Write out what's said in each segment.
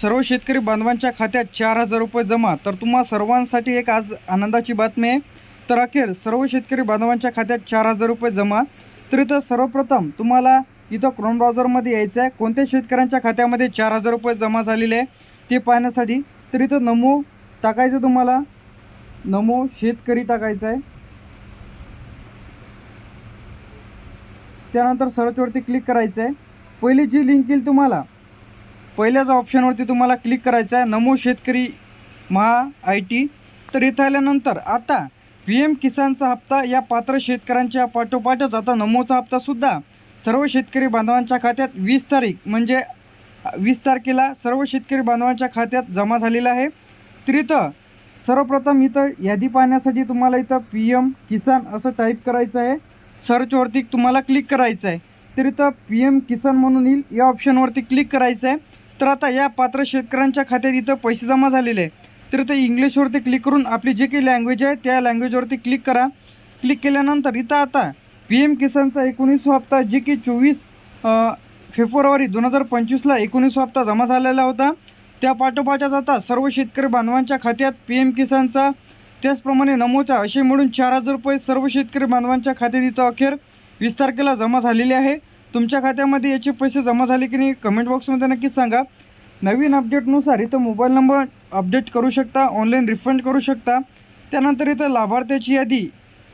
सर्व शेतकरी बांधवांच्या खात्यात चार हजार रुपये जमा. तर तुम्हा सर्वांसाठी एक आज आनंदाची बातमी आहे. तर अखेर सर्व शेतकरी बांधवांच्या खात्यात चार हजार रुपये जमा. तर इथं सर्वप्रथम तुम्हाला इथं क्रोम ब्राउझरमध्ये यायचं आहे. कोणत्या शेतकऱ्यांच्या खात्यामध्ये चार हजार रुपये जमा झालेले आहे ते पाहण्यासाठी. तर इथं नमो टाकायचं तुम्हाला. नमो शेतकरी टाकायचं आहे. त्यानंतर सर्चवरती क्लिक करायचं आहे. पहिली जी लिंक येईल तुम्हाला. पहिल्याच ऑप्शनवरती तुम्हाला क्लिक करायचं आहे नमो शेतकरी महा आय टी तर इथं आल्यानंतर आता पी एम किसानचा हप्ता या पात्र शेतकऱ्यांच्या पाठोपाठच आता नमोचा हप्तासुद्धा सर्व शेतकरी बांधवांच्या खात्यात वीस तारीख म्हणजे वीस तारखेला सर्व शेतकरी बांधवांच्या खात्यात जमा झालेला आहे. तर इथं सर्वप्रथम इथं यादी पाहण्यासाठी तुम्हाला इथं पी एम किसान असं टाईप करायचं आहे. सर्चवरती तुम्हाला क्लिक करायचं आहे तर इथं पी एम किसान म्हणून येईल. या ऑप्शनवरती क्लिक करायचं आहे तर आता या पात्र शेतकऱ्यांच्या खात्यात इथं पैसे जमा झालेले आहे तर इथं इंग्लिशवरती क्लिक करून आपली जी काही लँग्वेज आहे त्या लँग्वेजवरती क्लिक करा. क्लिक केल्यानंतर इथं आता पी एम किसानचा एकोणीस हप्ता जे की चोवीस फेब्रुवारी दोन हजार पंचवीसला एकोणीस हप्ता जमा झालेला होता. त्या पाठोपाठच आता सर्व शेतकरी बांधवांच्या खात्यात पी एम किसानचा त्याचप्रमाणे नमोचा असे मिळून चार हजार रुपये सर्व शेतकरी बांधवांच्या खात्यात इथं अखेर वीस तारखेला जमा झालेले आहे. तुमच्या खात्यामध्ये याचे पैसे जमा झाले की नाही कमेंट बॉक्समध्ये नक्कीच सांगा. नवीन अपडेटनुसार इथं मोबाईल नंबर अपडेट करू शकता ऑनलाईन रिफंड करू शकता. त्यानंतर इथं लाभार्थ्याची यादी.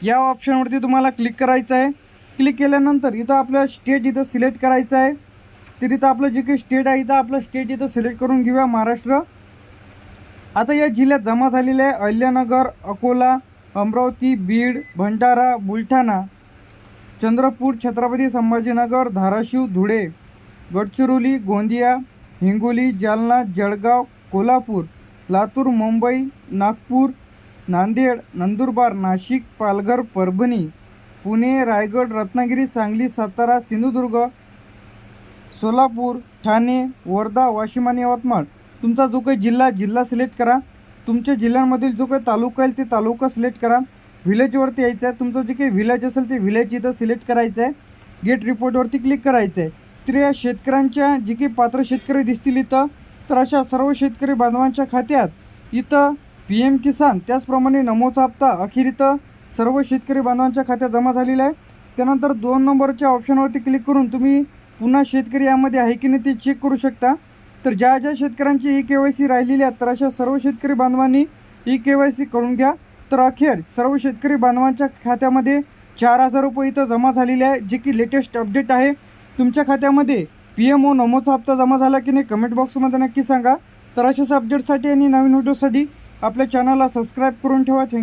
या ऑप्शनवरती तुम्हाला क्लिक करायचं आहे. क्लिक केल्यानंतर इथं आपलं स्टेट इथं सिलेक्ट करायचं आहे. तर इथं आपलं जे काही स्टेट आहे इथं आपलं स्टेट इथं सिलेक्ट करून घेऊया महाराष्ट्र. आता या जिल्ह्यात जमा झालेले आहे अहिल्यानगर अकोला अमरावती बीड भंडारा बुलढाणा. चंद्रपूर छत्रपती संभाजीनगर धाराशिव धुळे गडचिरोली गोंदिया हिंगोली जालना जळगाव कोल्हापूर लातूर मुंबई नागपूर नांदेड नंदुरबार नाशिक पालघर परभणी पुणे रायगड रत्नागिरी सांगली सातारा सिंधुदुर्ग सोलापूर ठाणे वर्धा वाशिम आणि यवतमाळ. तुमचा जो काही जिल्हा जिल्हा सिलेक्ट करा. तुमच्या जिल्ह्यांमधील जो काही तालुका आहे ते तालुका सिलेक्ट करा. व्हिलेजवरती यायचं आहे तुमचं जे काही व्हिलेज असेल ते व्हिलेज इथं सिलेक्ट करायचं आहे गेट रिपोर्टवरती क्लिक करायचं आहे तर या शेतकऱ्यांच्या जे काही पात्र शेतकरी दिसतील इथं तर अशा सर्व शेतकरी बांधवांच्या खात्यात इथं पी एम किसान त्याचप्रमाणे नमोचा हप्ता अखेर इथं सर्व शेतकरी बांधवांच्या खात्यात जमा झालेला आहे. त्यानंतर दोन नंबरच्या ऑप्शनवरती क्लिक करून तुम्ही पुन्हा शेतकरी यामध्ये आहे की नाही ते चेक करू शकता. तर ज्या ज्या शेतकऱ्यांची ई के वाय सी राहिलेली आहे तर अशा सर्व शेतकरी बांधवांनी ई के वाय सी करून घ्या. तर अखेर सर्व शेतकरी बांधवांच्या खात्यामध्ये चार हजार रुपये इथं जमा झालेले आहे जे की लेटेस्ट अपडेट आहे. तुमच्या खात्यामध्ये पी एम ओ नमोचा हप्ता जमा झाला की नाही कमेंट बॉक्समध्ये नक्की सांगा. तर अशाच अपडेटसाठी आणि नवीन व्हिडिओसाठी आपल्या चॅनलला सबस्क्राईब करून ठेवा. थँक्यू